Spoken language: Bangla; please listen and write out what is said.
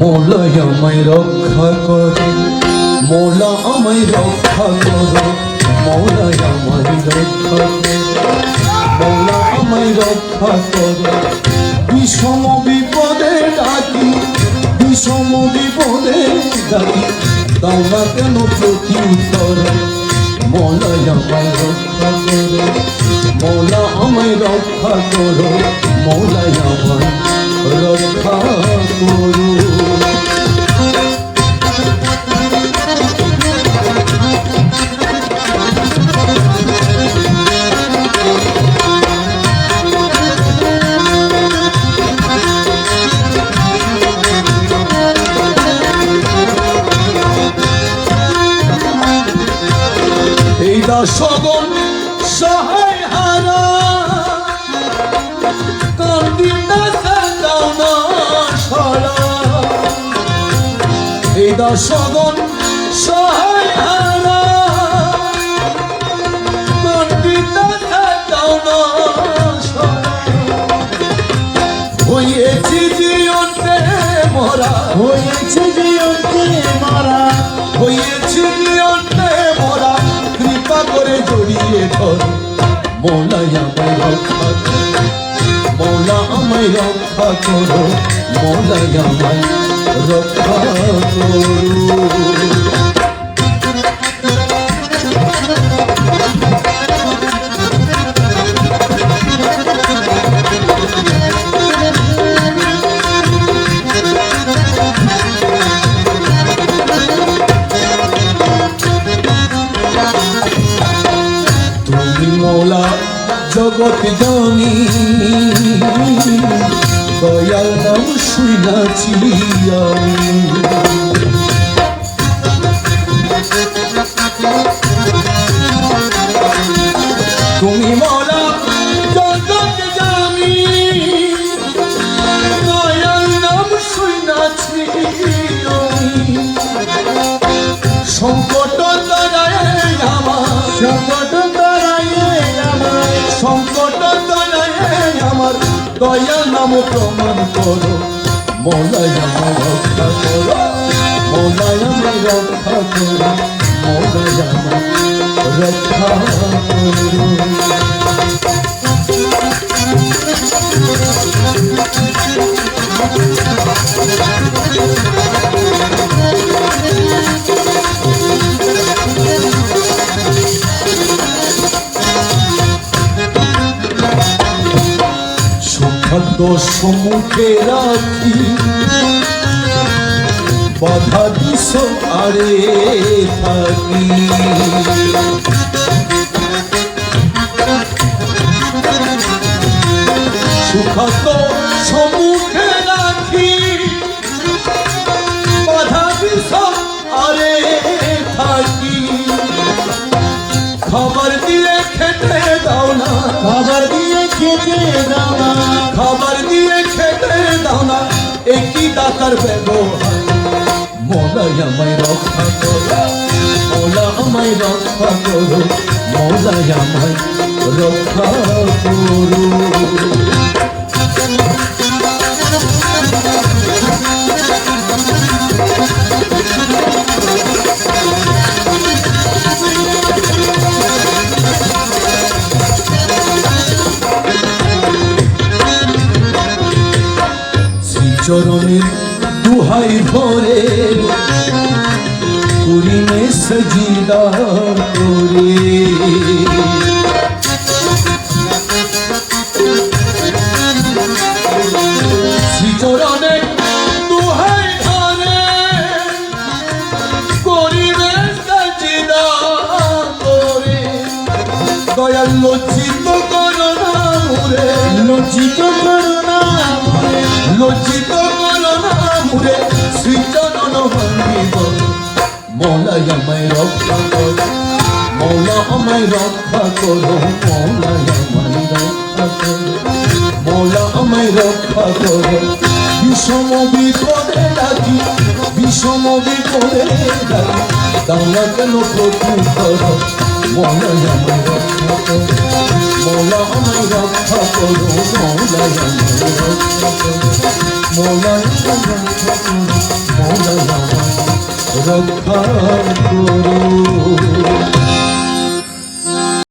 মোলায় আমায় রক্ষা করো, মোলা আমায় রক্ষা করো মোলায় আমায় রক্ষা করো, মোলা আমায় রক্ষা করো। বিষম বিপদে ডাকি বিষম বিপদে ডাকি দাও না কেন প্রতি উত্তর মোলায় আমায় রক্ষা করো, মোলা আমায় রক্ষা করো মোলায় আমায় রক্ষা দশগণ সহায় না হয়েছি জীবনে মরা। হয়েছে অন্তে মারা। হয়েছি জীবনে মরা। কৃপা করে জড়িয়ে ধর। মৌলাই আমায় রক্ষা করো। মৌলা আমায় রক্ষা করো। মৌলাই আমায় রক্ষা করো মৌলা জানি। দয়াল নাম শুনাছি আমি তুমি মৌলা জগৎ জানি দয়াল নাম শুনাছি আমি সংকট দয়া নাম প্রমাণ করো। মৌলায় আমায় রক্ষা করো। মৌলায় রক্ষা করো। মৌলায় রক্ষা করো। সুখাদ্য সম্মুখে রাখি। বাধা দিস আরে থাকি। সুখাদ্য সম্মুখে রাখি। বাধা দিস আরে থাকি। খাবার দিয়ে খেতে দাও না। খাবার দিয়ে খেতে দাও খাবার দিয়ে খেতে দাও না। একই দাতার ব্যবহার। মৌলাই আমায় রক্ষা করো। মৌলা আমায় রক্ষা করো। মৌলাই আমায় রক্ষা করো। শ্রীচরণের দুহাই ভরে করিনে সজিদা করে। শ্রীচরণে দুহাই ধরে করিনে সজিদা করে। দয়াল লজ্জিত করো না মুরে লজ্জিত করুণা মনে লজ্জিত না মুরে শ্রীচরণ ভাঙ্গিব মৌলাই আমায় রক্ষা করো, মৌলা আমায় রক্ষা করো মৌলাই আমায় রক্ষা করো। মৌলা আমায় রক্ষা করো। বিষম বিপদে ডাকি বিষম বিপদে ডাকি দাওয়া কেন প্রতি করো? মৌলাই আমায় রক্ষা করো, মৌলা আমায় রক্ষা করো, মৌলা আমায় রক্ষা করো। রক্ষা করো